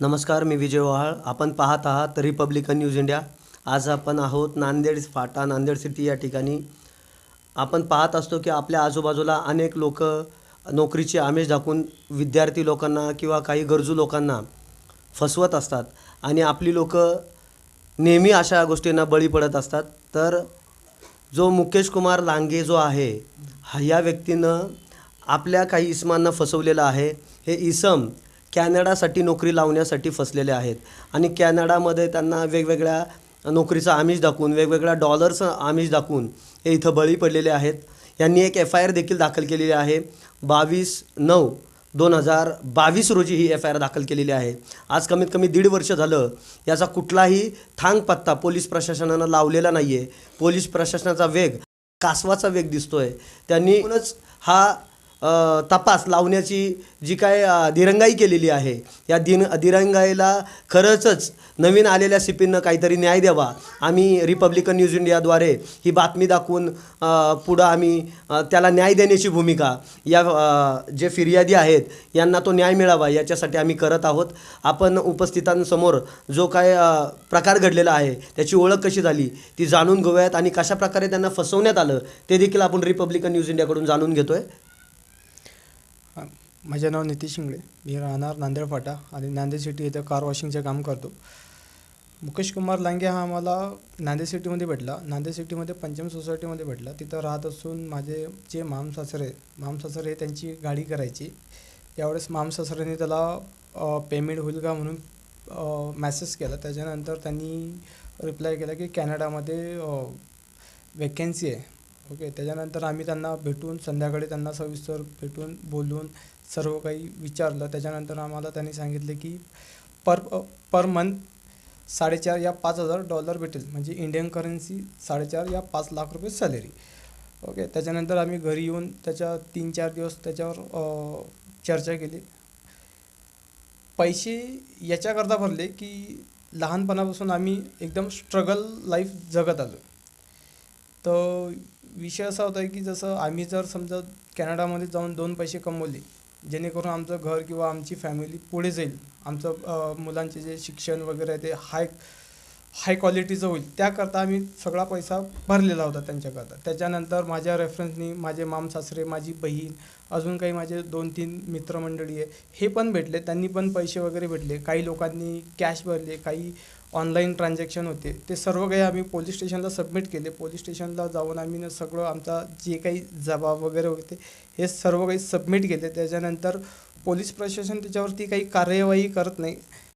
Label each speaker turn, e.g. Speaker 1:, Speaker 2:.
Speaker 1: नमस्कार मी विजय वहाळ. आपण पाहत आहात रिपब्लिकन न्यूज इंडिया. आज आपण आहोत नांदेड फाटा नांदेड सिटी या ठिकाणी. आपण पाहत असतो की आपल्या आजूबाजूला अनेक लोक नोकरीची आमिष दाखवून विद्यार्थी लोकांना किंवा काही गरजू लोकांना फसवत असतात आणि आपली लोक नेहमी अशा गोष्टींना बळी पडत असतात. तर जो मुकेश कुमार लांगे जो आहे हा या व्यक्तीनं आपल्या काही इसमांना फसवलेलं आहे. हे इसम कॅनडासाठी नोकरी लावण्यासाठी फसलेले आहेत. आणि कॅनडामध्ये त्यांना वेगवेगळ्या नोकरीचं आमिष दाखवून वेगवेगळ्या डॉलर्सचं आमिष दाखवून हे इथं बळी पडलेले आहेत. यांनी एक एफ आय आर देखील दाखल केलेली आहे. बावीस नऊ दोन हजार बावीस रोजी ही एफ आय आर दाखल केलेली आहे. आज कमीत कमी दीड वर्ष झालं. याचा कुठलाही थांग पत्ता पोलीस प्रशासनानं लावलेला नाही आहे पोलीस प्रशासनाचा वेग कासवाचा वेग दिसतो त्यांनी त्यांनीच हा तपास लावण्याची जी काय दिरंगाई केलेली आहे या दिन दिरंगाईला खरंचच नवीन आलेल्या सिपींनं काहीतरी न्याय द्यावा. आम्ही रिपब्लिकन न्यूज इंडियाद्वारे ही बातमी दाखवून पुढं आम्ही त्याला न्याय देण्याची भूमिका या जे फिर्यादी आहेत यांना तो न्याय मिळावा याच्यासाठी आम्ही करत आहोत. आपण उपस्थितांसमोर जो काय प्रकार घडलेला आहे त्याची ओळख कशी झाली ती जाणून घेऊयात आणि कशा प्रकारे त्यांना फसवण्यात आलं ते देखील आपण रिपब्लिकन न्यूज इंडियाकडून जाणून घेतो
Speaker 2: आहे माझे नाव नितीश शिंगळे मी राहणार नांदेड फाटा. आणि नांदेड सिटी येथे कार वॉशिंगचे काम करतो. मुकेश कुमार लांगे हा आम्हाला नांदेड सिटीमध्ये भेटला. नांदेड सिटीमध्ये पंचम सोसायटीमध्ये भेटला. तिथं राहत असून माझे जे माम सासरे माम सासरे त्यांची गाडी करायची. त्यावेळेस माम त्याला पेमेंट होईल का म्हणून मॅसेज केला. त्याच्यानंतर त्यांनी रिप्लाय केला की कॅनडामध्ये वेकेन्सी आहे. ओके त्याच्यानंतर आम्ही त्यांना भेटून संध्याकाळी त्यांना सविस्तर भेटून बोलून सर्व काही विचारलं. त्याच्यानंतर आम्हाला त्यांनी सांगितले की पर पर मंथ साडेचार या पाच हजार डॉलर भेटेल. म्हणजे इंडियन करन्सी साडेचार या पाच लाख रुपये सॅलरी ओके त्याच्यानंतर आम्ही घरी येऊन त्याच्या तीन चार दिवस त्याच्यावर चर्चा केली. पैसे याच्याकरता भरले की लहानपणापासून आम्ही एकदम स्ट्रगल लाईफ जगत आलो. तर विषय असा होता की जसं आम्ही जर समजा कॅनडामध्ये जाऊन दोन पैसे कमवले जेणेकरून आमचं घर किंवा आमची फॅमिली पुढे जाईल. आमचं मुलांचे जे शिक्षण वगैरे आहे ते हाय हाय क्वालिटीचं होईल. त्याकरता आम्ही सगळा पैसा भरलेला होता त्यांच्याकरता. त्याच्यानंतर माझ्या रेफरन्सनी माझे माम सासरे माझी बहीण अजून काही माझे दोन तीन मित्रमंडळी आहे हे पण भेटले. त्यांनी पण पैसे वगैरे भेटले. काही लोकांनी कॅश भरले काही ऑनलाईन ट्रान्झॅक्शन होते. ते सर्व काही आम्ही पोलीस स्टेशनला सबमिट केले. पोलीस स्टेशनला जाऊन आम्ही ना सगळं आमचा जे काही जबाब वगैरे होते हे सर्व काही सबमिट केले. त्याच्यानंतर पोलीस प्रशासन त्याच्यावरती काही कार्यवाही करत नाही.